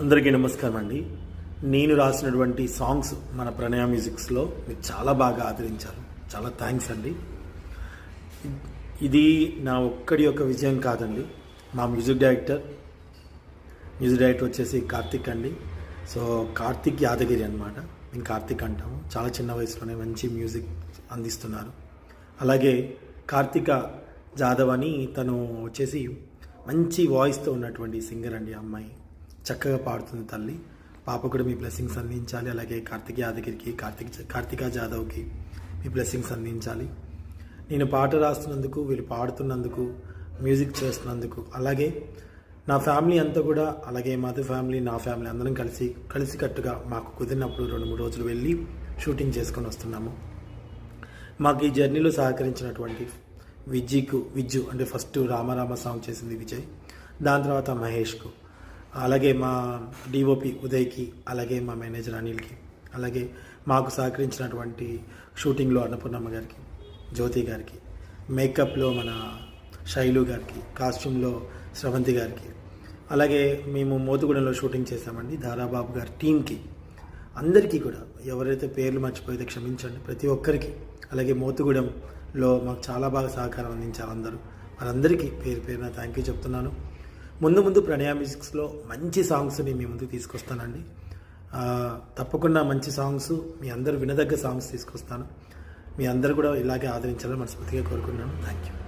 అందరికీ నమస్కారం అండి. నేను రాసినటువంటి సాంగ్స్ మన ప్రణయ మ్యూజిక్స్లో మీరు చాలా బాగా ఆదరించారు. చాలా థ్యాంక్స్ అండి. ఇది నా ఒక్కడి యొక్క విజయం కాదండి. మా మ్యూజిక్ డైరెక్టర్ మ్యూజిక్ డైరెక్టర్ వచ్చేసి కార్తిక్ అండి. సో కార్తిక్ యాదగిరి అనమాట మేము కార్తిక్ అంటాము. చాలా చిన్న వయసులోనే మంచి మ్యూజిక్ అందిస్తున్నారు. అలాగే కార్తిక జాదవ్ అని తను వచ్చేసి మంచి వాయిస్తో ఉన్నటువంటి సింగర్ అండి అమ్మాయి. చక్కగా పాడుతుంది తల్లి. పాప కూడా మీ బ్లెస్సింగ్స్ అందించాలి. అలాగే కార్తిక్ యాదగిరికి కార్తిక్ కార్తిక జాదవ్కి మీ బ్లెస్సింగ్స్ అందించాలి. నేను పాట రాస్తున్నందుకు వీళ్ళు పాడుతున్నందుకు మ్యూజిక్ చేస్తున్నందుకు అలాగే నా ఫ్యామిలీ అంతా కూడా అలాగే మాది ఫ్యామిలీ నా ఫ్యామిలీ అందరం కలిసి కలిసికట్టుగా మాకు కుదిరినప్పుడు రెండు మూడు రోజులు వెళ్ళి షూటింగ్ చేసుకొని వస్తున్నాము. మాకు ఈ జర్నీలో సహకరించినటువంటి విజ్జీకు విజ్జు అంటే ఫస్ట్ రామరామ సాంగ్ చేసింది విజయ్. దాని తర్వాత మహేష్కు. అలాగే మా డిఓపి ఉదయ్కి అలాగే మా మేనేజర్ అనిల్కి అలాగే మాకు సహకరించినటువంటి షూటింగ్లో అన్నపూర్ణమ్మ గారికి జ్యోతి గారికి మేకప్లో మన శైలు గారికి కాస్ట్యూమ్లో స్రవంతి గారికి అలాగే మేము మోతుగూడెంలో షూటింగ్ చేశామండి దారాబాబు గారి టీంకి అందరికీ కూడా ఎవరైతే పేర్లు మర్చిపోయితే క్షమించండి ప్రతి ఒక్కరికి అలాగే మోతుగూడెంలో మాకు చాలా బాగా సహకారం అందించారు అందరూ. వారందరికీ పేరు పేరున థ్యాంక్ యూ చెప్తున్నాను. ముందు ముందు ప్రణయ మ్యూజిక్స్లో మంచి సాంగ్స్ని మీ ముందు తీసుకొస్తానండి. తప్పకుండా మంచి సాంగ్స్ మీ అందరు వినదగ్గ సాంగ్స్ తీసుకొస్తాను. మీ అందరు కూడా ఇలాగే ఆదరించాలని మనస్ఫూర్తిగా కోరుకున్నాను థ్యాంక్ యూ.